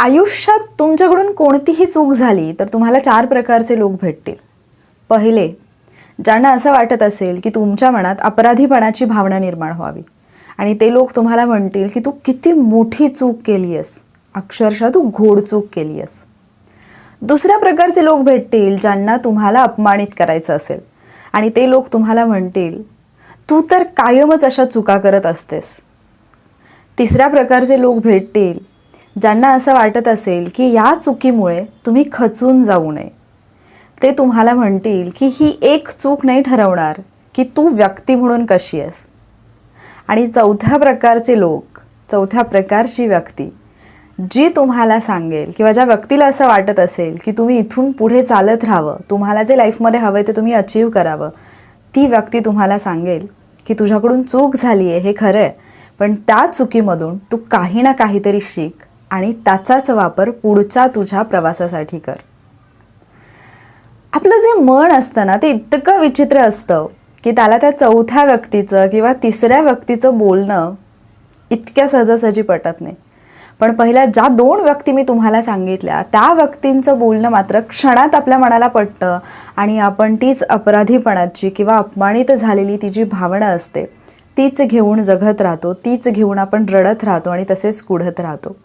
आयुष्यात तुमच्याकडून कोणतीही चूक झाली तर तुम्हाला चार प्रकारचे लोक भेटतील. पहिले ज्यांना असं वाटत असेल की तुमच्या मनात अपराधीपणाची भावना निर्माण व्हावी. आणि ते लोक तुम्हाला म्हणतील की तू किती मोठी चूक केली आहेस अक्षरशः तू घोड चूक केली आहेस दुसऱ्या प्रकारचे लोक भेटतील ज्यांना तुम्हाला अपमानित करायचं असेल. आणि ते लोक तुम्हाला म्हणतील तू तर कायमच अशा चुका करत असतेस. तिसऱ्या प्रकारचे लोक भेटतील ज्यांना असं वाटत असेल की या चुकीमुळे तुम्ही खचून जाऊ नये. ते तुम्हाला म्हणतील की ही एक चूक नाही ठरवणार की तू व्यक्ती म्हणून कशी आहेस. आणि चौथ्या प्रकारचे लोक चौथ्या प्रकारची व्यक्ती जी तुम्हाला सांगेल किंवा ज्या व्यक्तीला असं वाटत असेल की तुम्ही इथून पुढे चालत राहावं तुम्हाला जे लाईफमध्ये हवं आहे ते तुम्ही अचीव करावं ती व्यक्ती तुम्हाला सांगेल की तुझ्याकडून चूक झाली आहे हे खरं आहे पण त्या चुकीमधून तू काही ना काहीतरी शिक आणि त्याचाच वापर पुढच्या तुझ्या प्रवासासाठी कर. आपलं जे मन असतं ना ते इतकं विचित्र असतं की त्याला त्या चौथ्या व्यक्तीचं किंवा तिसऱ्या व्यक्तीचं बोलणं इतक्या सहजासहजी पटत नाही. पण पहिल्या ज्या दोन व्यक्ती मी तुम्हाला सांगितल्या त्या व्यक्तींचं बोलणं मात्र क्षणात आपल्या मनाला पटतं आणि आपण तीच अपराधीपणाची किंवा अपमानित झालेली ती जी भावना असते तीच घेऊन जगत राहतो तीच घेऊन आपण रडत राहतो आणि तसेच कुढत राहतो.